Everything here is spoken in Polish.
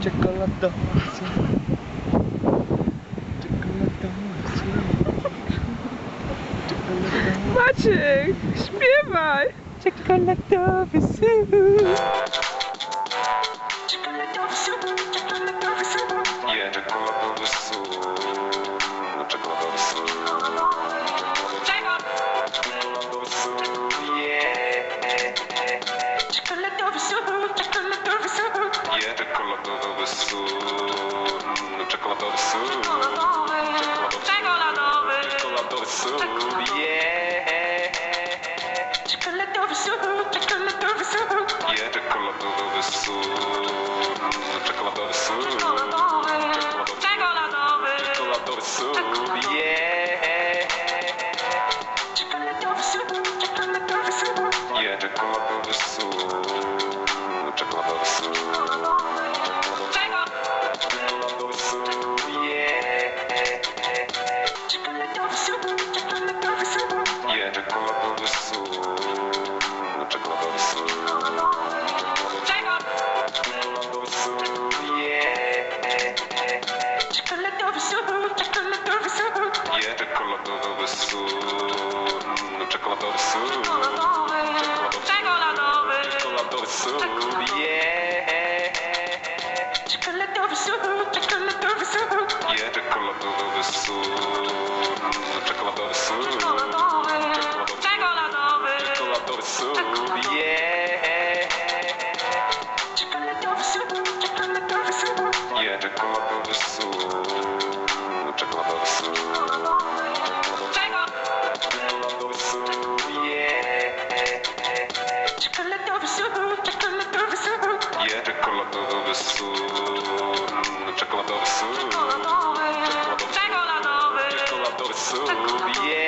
Czekoladowy. Czekoladowy. Czekoladowy Maciek, śpiewaj! Czekoladowy. Yeah, czekoladowy sór. Czekoladowy sór. Czekoladowy sór. Yeah. Yeah, czekoladowy sór. Czekoladowy sór. Czekoladowy sór. Yeah. Yeah, czekoladowy sór. Czekoladowy sór. Czekoladowy sór. Yeah. Yeah, czekoladowy sór. Czekoladowy czekoladowy sór. Czekoladowy sór. Czekoladowy sór. Yeah. Yeah, czekoladowy sór. Czekoladowy sór. Czekoladowy sór. Yeah. Yeah, czekoladowy sór. Czekoladowy Czekoladowy sór. Yeah. Yeah, czekoladowy sór. Czekoladowy sór. Czekoladowy sór. Yeah. Yeah, czekoladowy sór. Czekoladowy sór. Czekoladowy sór.